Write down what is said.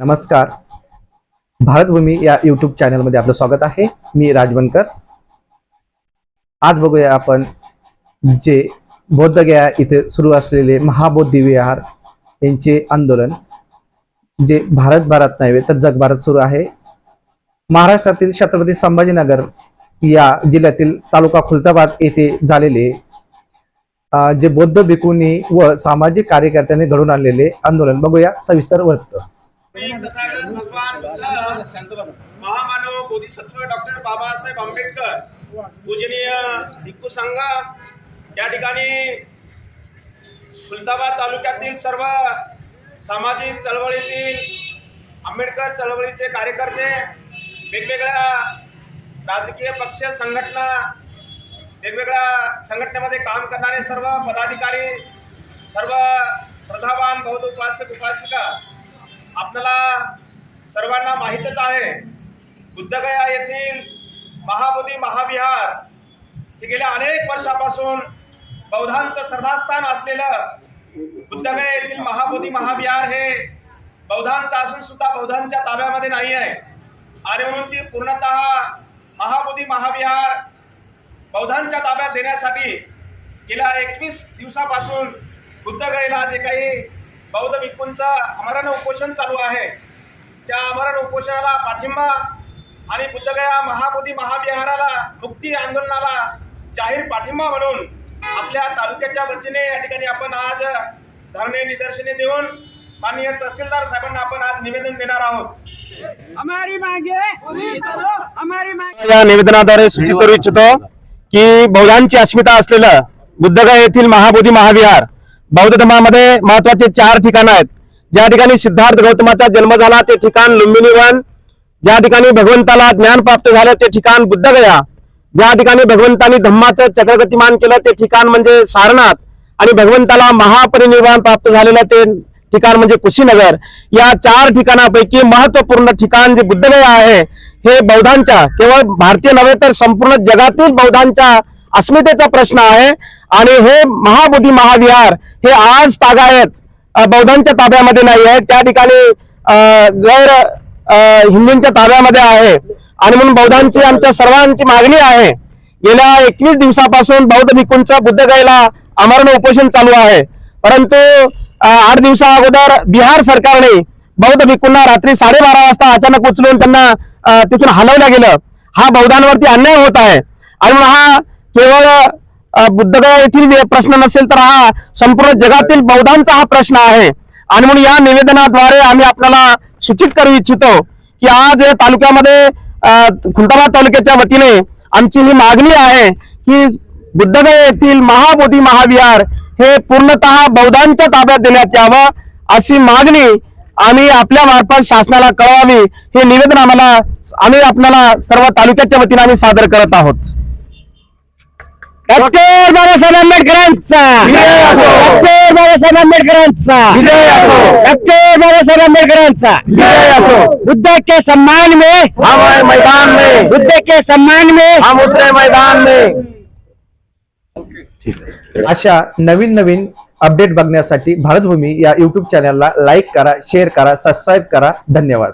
नमस्कार. भारतभूमी या यूट्यूब चॅनलमध्ये आपलं स्वागत आहे. मी राजवनकर. आज बघूया आपण जे बौद्धगया इथे सुरू असलेले महाबोधी विहार यांचे आंदोलन जे भारतभरात नव्हे तर जगभरात सुरू आहे. महाराष्ट्रातील छत्रपती संभाजीनगर या जिल्ह्यातील तालुका खुलताबाद येथे झालेले जे बौद्ध भिकूंनी व सामाजिक कार्यकर्त्यांनी घडून आणलेले आंदोलन. बघूया सविस्तर वृत्त. तथागत भगवान महामानव बोधिसत्व डॉक्टर बाबासाहेब आंबेडकर पूजनीय भिक्खू संघ या ठिकाणी खुलताबाद तालुक्यातील सर्व सामाजिक चळवळीतील आंबेडकर चळवळीचे कार्यकर्ते वेगवेगळ्या राजकीय पक्ष संघटना वेगवेगळ्या संघटनेमध्ये काम करणारे सर्व पदाधिकारी सर्व प्रधावान बौद्ध उपासक उपासिका आपल्याला सर्वांना माहीतच आहे बुद्धगया येथील महाबोधी महाविहार हे गेल्या अनेक वर्षापासून बौद्धांचं श्रद्धास्थान असलेलं बुद्धगया येथील महाबोधी महाविहार हे बौद्धांचं असून सुद्धा बौद्धांच्या ताब्यामध्ये नाही आहे. आणि म्हणून ती पूर्णतः महाबोधी महाविहार बौद्धांच्या ताब्यात देण्यासाठी गेल्या एकवीस दिवसापासून बुद्धगयेला जे काही बौद्ध भिक्खूंचं अमरण उपोषण चालू आहे. त्या अमरण उपोषणाला पाठिंबा आणि बुद्धगया महाबोधी महाविहाराला मुक्ती आंदोलनाला जाहीर पाठिंबा म्हणून आपल्या तालुक्याच्या वतीने या ठिकाणी आपण आज धरणे निदर्शने देऊन माननीय तहसीलदार साहेबांना आपण आज निवेदन देणार आहोत. हमारी मांगे पूरी करो हमारी मांगे. या निवेदनाद्वारे सूचित करू इच्छितो की बौद्धांची अस्मिता असलेलं बुद्धगया येथील महाबोधी महाविहार बौद्ध धर्मामध्ये महत्त्वाचे चार ठिकाणं आहेत. ज्या ठिकाणी सिद्धार्थ गौतमाचा जन्म झाला ते ठिकाण लुंबिनी वन ज्या ठिकाणी भगवंताला ज्ञान प्राप्त झालं ते ठिकाण बुद्धगया. ज्या ठिकाणी भगवंतानी धम्माचं चक्रगतिमान केलं ते ठिकाण म्हणजे सारनाथ. आणि भगवंताला महापरिनिर्वाण प्राप्त झालेलं ते ठिकाण म्हणजे कुशीनगर. या चार ठिकाणापैकी महत्त्वपूर्ण ठिकाण जे बुद्धगया आहे हे बौद्धांच्या केवळ भारतीय नव्हे तर संपूर्ण जगातील बौद्धांच्या अस्मितेचा प्रश्न आहे. आणि हे महाबोधी महाविहार हे आज तागायत बौद्धांच्या ताब्यामध्ये नाही आहे. त्या ठिकाणी गैर हिंदूंच्या ताब्यामध्ये आहे. आणि म्हणून बौद्धांची आमच्या सर्वांची मागणी आहे. गेल्या एकवीस दिवसापासून बौद्ध भिक्खूंचं बुद्धगयेला अमरण उपोषण चालू आहे. परंतु आठ दिवसा अगोदर बिहार सरकारने बौद्ध भिकूंना रात्री साडेबारा वाजता अचानक उचलून त्यांना तिथून हलवलं गेलं. हा बौद्धांवरती अन्याय होत आहे. आणि हा केवळ बुद्धगया येथील प्रश्न नसेल तर हा संपूर्ण जगातील बौद्धांचा हा प्रश्न आहे. आणि म्हणून या निवेदनाद्वारे आम्ही आपल्याला सूचित करू इच्छितो की आज या तालुक्यामध्ये खुलताबाद तालुक्याच्या वतीने आमची ही मागणी आहे की बुद्धगया येथील महाबोधी महाविहार हे पूर्णतः बौद्धांच्या ताब्यात देण्यात यावं अशी मागणी आम्ही आपल्या मार्फत शासनाला कळवावी हे निवेदन आम्हाला आम्ही आपल्याला सर्व तालुक्याच्या वतीने आम्ही सादर करत आहोत. डॉक्टर बाबासाहेब आंबेडकरांचा. विजय असो. डॉक्टर बाबासाहेब आंबेडकरांचा. विजय असो. डॉक्टर बाबासाहेब आंबेडकरांचा. विजय असो. बुद्ध के सम्मान में हमारे मैदान में. बुद्ध के सम्मान में. हम उतरे मैदान में. अशा नवीन नवीन अपडेट बघण्यासाठी भारतभूमी या युट्यूब चॅनलला लाईक करा शेअर करा सबस्क्राईब करा. धन्यवाद.